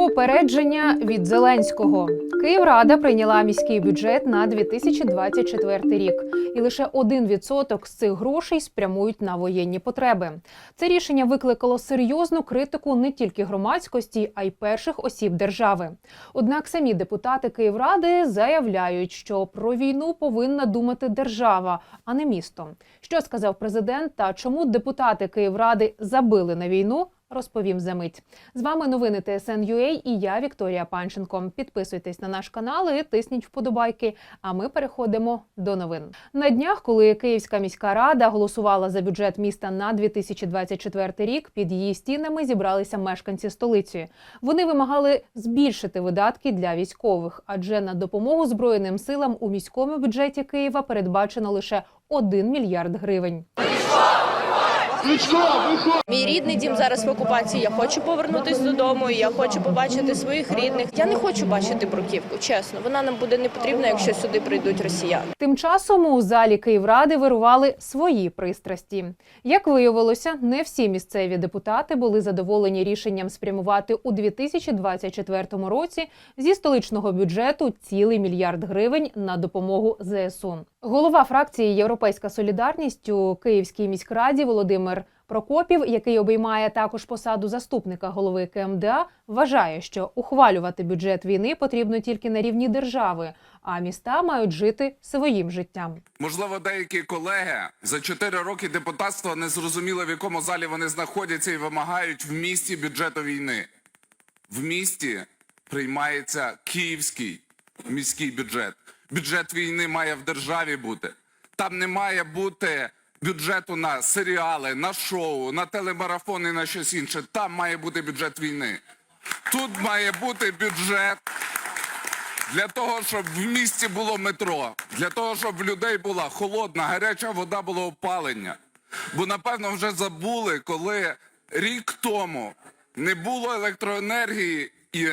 Попередження від Зеленського. Київрада прийняла міський бюджет на 2024 рік, і лише 1% з цих грошей спрямують на воєнні потреби. Це рішення викликало серйозну критику не тільки громадськості, а й перших осіб держави. Однак самі депутати Київради заявляють, що про війну повинна думати держава, а не місто. Що сказав президент та чому депутати Київради забили на війну? Розповім за мить. З вами новини ТСН.UA і я Вікторія Панченко. Підписуйтесь на наш канал і тисніть вподобайки. А ми переходимо до новин. На днях, коли Київська міська рада голосувала за бюджет міста на 2024 рік, під її стінами зібралися мешканці столиці. Вони вимагали збільшити видатки для військових, адже на допомогу збройним силам у міському бюджеті Києва передбачено лише 1 мільярд гривень. Мій рідний дім зараз в окупації. Я хочу повернутися додому. Я хочу побачити своїх рідних. Я не хочу бачити бруківку. Чесно, вона нам буде не потрібна, якщо сюди прийдуть росіяни. Тим часом у залі Київради вирували свої пристрасті. Як виявилося, не всі місцеві депутати були задоволені рішенням спрямувати у 2024 році зі столичного бюджету цілий мільярд гривень на допомогу ЗСУ. Голова фракції Європейська Солідарність у Київській міськраді Володимир Прокопів, який обіймає також посаду заступника голови КМДА, вважає, що ухвалювати бюджет війни потрібно тільки на рівні держави, а міста мають жити своїм життям. Можливо, деякі колеги за 4 роки депутатства не зрозуміли, в якому залі вони знаходяться і вимагають в місті бюджету війни. В місті приймається київський міський бюджет. Бюджет війни має в державі бути. Там не має бути бюджету на серіали, на шоу, на телемарафони, на щось інше. Там має бути бюджет війни. Тут має бути бюджет для того, щоб в місті було метро, для того, щоб в людей була холодна, гаряча вода, було опалення. Бо напевно вже забули, коли рік тому не було електроенергії, і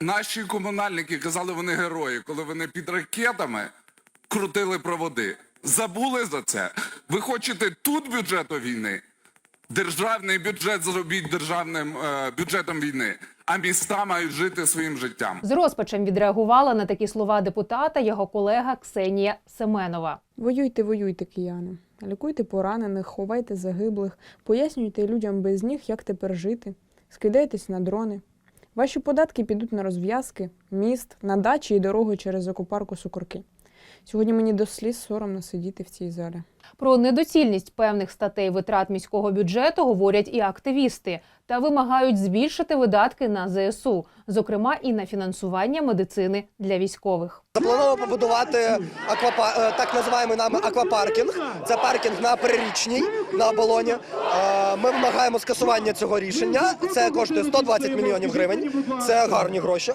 наші комунальники казали, вони герої, коли вони під ракетами крутили проводи. Забули за це. Ви хочете тут бюджету війни? Державний бюджет зробіть державним е, бюджетом війни, а міста мають жити своїм життям. З розпачем відреагувала на такі слова депутата його колега Ксенія Семенова. Воюйте, воюйте, кияни. Лікуйте поранених, ховайте загиблих, пояснюйте людям без ніг, як тепер жити, скидайтесь на дрони. Ваші податки підуть на розв'язки, міст, на дачі і дороги через окупарку Сукорки. Сьогодні мені до сліз соромно сидіти в цій залі. Про недоцільність певних статей витрат міського бюджету говорять і активісти та вимагають збільшити видатки на ЗСУ, зокрема і на фінансування медицини для військових. Заплановано побудувати аквапа... е, так називаємо нами аквапаркінг. Це паркінг на Прирічній на оболоні. Ми вимагаємо скасування цього рішення. Це коштує 120 мільйонів гривень. Це гарні гроші.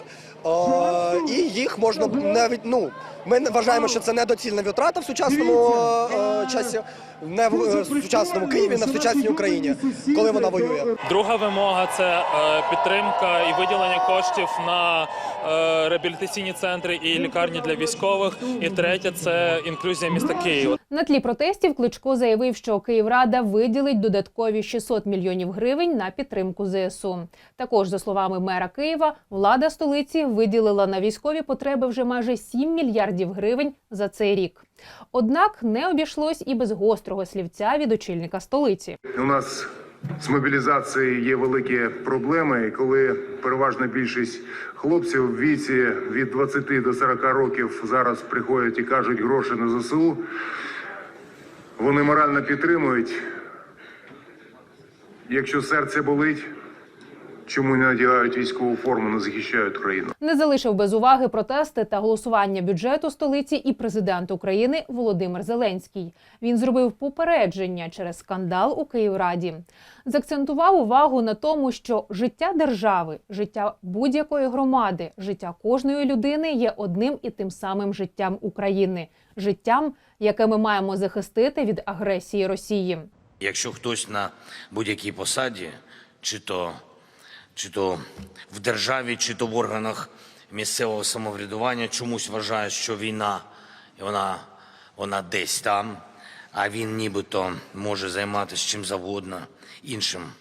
І їх можна навіть ну. Ми не вважаємо, що це недоцільна витрата в сучасному е, часі, не в е, сучасному Києві, не в сучасній Україні, коли вона воює. Друга вимога це е, підтримка і виділення коштів на реабілітаційні центри і лікарні для військових. І третє це інклюзія міста Києва. На тлі протестів Кличко заявив, що Київрада виділить додаткові 600 мільйонів гривень на підтримку ЗСУ. Також, за словами мера Києва, влада столиці виділила на військові потреби вже майже 7 мільярдів гривень за цей рік. Однак не обійшлось і без гострого слівця від очільника столиці. У нас з мобілізацією є великі проблеми, коли переважна більшість хлопців в віці від 20 до 40 років зараз приходять і кажуть гроші на ЗСУ, вони морально підтримують. Якщо серце болить, чому не надягають військову форму, не захищають країну? Не залишив без уваги протести та голосування бюджету столиці і президент України Володимир Зеленський. Він зробив попередження через скандал у Київраді. Закцентував увагу на тому, що життя держави, життя будь-якої громади, життя кожної людини є одним і тим самим життям України, життям, яке ми маємо захистити від агресії Росії. Якщо хтось на будь-якій посаді, чи то, чи то в державі, чи то в органах місцевого самоврядування чомусь вважає, що війна вона, вона десь там, а він нібито може займатися чим завгодно іншим,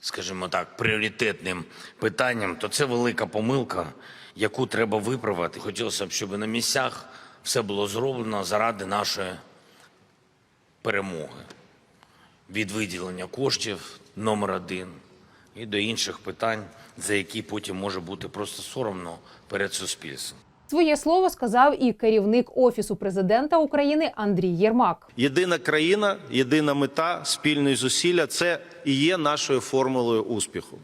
скажімо так, пріоритетним питанням, то це велика помилка, яку треба виправити. Хотілося б, щоб на місцях все було зроблено заради нашої перемоги. Від виділення коштів номер один і до інших питань, за які потім може бути просто соромно перед суспільством. Своє слово сказав і керівник офісу президента України Андрій Єрмак. Єдина країна, єдина мета, спільні зусилля це і є нашою формулою успіху.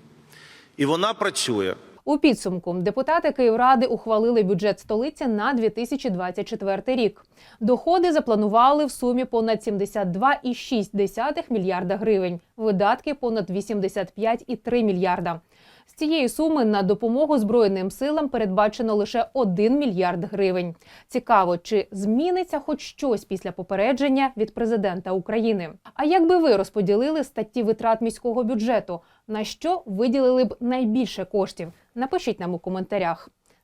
І вона працює. У підсумку депутати Київради ухвалили бюджет столиці на 2024 рік. Доходи запланували в сумі понад 72,6 мільярда гривень, видатки понад 85,3 мільярда. З цієї суми на допомогу Збройним силам передбачено лише 1 мільярд гривень. Цікаво, чи зміниться хоч щось після попередження від президента України. А як би ви розподілили статті витрат міського бюджету? На що виділили б найбільше коштів? Напишіть нам у коментарях.